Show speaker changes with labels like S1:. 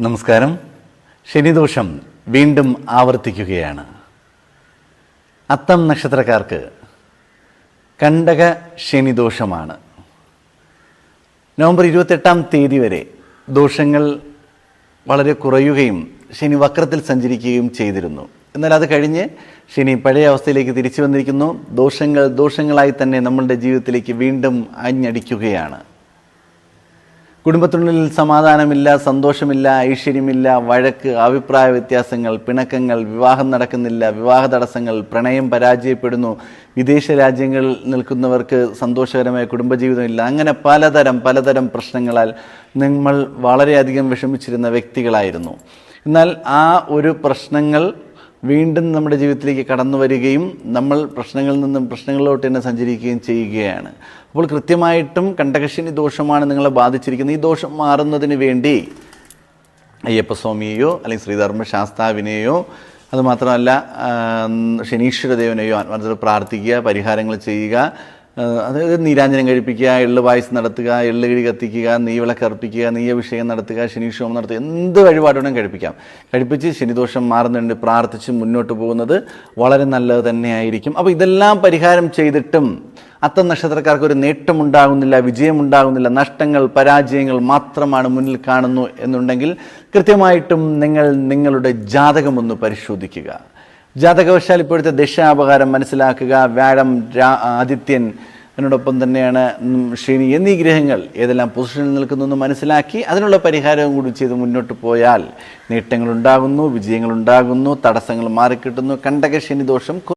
S1: നമസ്കാരം. ശനിദോഷം വീണ്ടും ആവർത്തിക്കുകയാണ്. അത്തം നക്ഷത്രക്കാർക്ക് കണ്ടക ശനിദോഷമാണ്. നവംബർ ഇരുപത്തെട്ടാം തീയതി വരെ ദോഷങ്ങൾ വളരെ കുറയുകയും ശനി വക്രത്തിൽ സഞ്ചരിക്കുകയും ചെയ്തിരുന്നു. എന്നാൽ അത് കഴിഞ്ഞ് ശനി പഴയ അവസ്ഥയിലേക്ക് തിരിച്ചു വന്നിരിക്കുന്നു. ദോഷങ്ങൾ ദോഷങ്ങളായി തന്നെ നമ്മളുടെ ജീവിതത്തിലേക്ക് വീണ്ടും ആഞ്ഞടിക്കുകയാണ് കുടുംബത്തിനുള്ളിൽ സമാധാനമില്ല സന്തോഷമില്ല ഐശ്വര്യമില്ല വഴക്ക് അഭിപ്രായ വ്യത്യാസങ്ങൾ പിണക്കങ്ങൾ വിവാഹം നടക്കുന്നില്ല വിവാഹ തടസ്സങ്ങൾ പ്രണയം പരാജയപ്പെടുന്നു. വിദേശ രാജ്യങ്ങളിൽ നിൽക്കുന്നവർക്ക് സന്തോഷകരമായ കുടുംബജീവിതമില്ല. അങ്ങനെ പലതരം പലതരം പ്രശ്നങ്ങളാൽ നമ്മൾ വളരെയധികം വിഷമിച്ചിരുന്ന വ്യക്തികളായിരുന്നു. എന്നാൽ ആ ഒരു പ്രശ്നങ്ങൾ വീണ്ടും നമ്മുടെ ജീവിതത്തിലേക്ക് കടന്നു വരികയും നമ്മൾ പ്രശ്നങ്ങളിൽ നിന്നും പ്രശ്നങ്ങളിലോട്ട് തന്നെ സഞ്ചരിക്കുകയും ചെയ്യുകയാണ്. അപ്പോൾ കൃത്യമായിട്ടും കണ്ടകശിനി ദോഷമാണ് നിങ്ങളെ ബാധിച്ചിരിക്കുന്നത്. ഈ ദോഷം മാറുന്നതിന് വേണ്ടി അയ്യപ്പസ്വാമിയെയോ അല്ലെങ്കിൽ ശ്രീധർമ്മ ശാസ്താവിനെയോ അതുമാത്രമല്ല ശനീശ്വരദേവനെയോ ആത്മാർത്ഥത്തിൽ പ്രാർത്ഥിക്കുക പരിഹാരങ്ങൾ ചെയ്യുക അതായത് നീരാഞ്ജനം കഴിപ്പിക്കുക എള്ള് പായസം നടത്തുക എള്ള് കിഴി കത്തിക്കുക നെയ്വിളക്ക് അർപ്പിക്കുക നെയ്യഭിഷേകം നടത്തുക ശനീക്ഷോമം നടത്തുക എന്ത് വഴിപാടുകളും കഴിപ്പിക്കാം. കഴിപ്പിച്ച് ശനിദോഷം മാറുന്നുണ്ട് പ്രാർത്ഥിച്ച് മുന്നോട്ട് പോകുന്നത് വളരെ നല്ലത് തന്നെയായിരിക്കും. അപ്പോൾ ഇതെല്ലാം പരിഹാരം ചെയ്തിട്ടും അത്തം നക്ഷത്രക്കാർക്ക് ഒരു നേട്ടമുണ്ടാകുന്നില്ല വിജയമുണ്ടാകുന്നില്ല നഷ്ടങ്ങൾ പരാജയങ്ങൾ മാത്രമാണ് മുന്നിൽ കാണുന്നു എന്നുണ്ടെങ്കിൽ കൃത്യമായിട്ടും നിങ്ങൾ നിങ്ങളുടെ ജാതകമൊന്ന് പരിശോധിക്കുക. ജാതകവശാൽ ഇപ്പോഴത്തെ ദശാപകാരം മനസ്സിലാക്കുക. വ്യാഴം രാ ആദിത്യൻ അതിനോടൊപ്പം തന്നെയാണ് ശ്രീനി എന്നീ ഗ്രഹങ്ങൾ ഏതെല്ലാം പൊസിഷനിൽ നിൽക്കുന്നു എന്ന് മനസ്സിലാക്കി അതിനുള്ള പരിഹാരവും കൂടി ചെയ്ത് മുന്നോട്ട് പോയാൽ നേട്ടങ്ങളുണ്ടാകുന്നു വിജയങ്ങളുണ്ടാകുന്നു തടസ്സങ്ങൾ മാറിക്കിട്ടുന്നു. കണ്ടക ശനി ദോഷം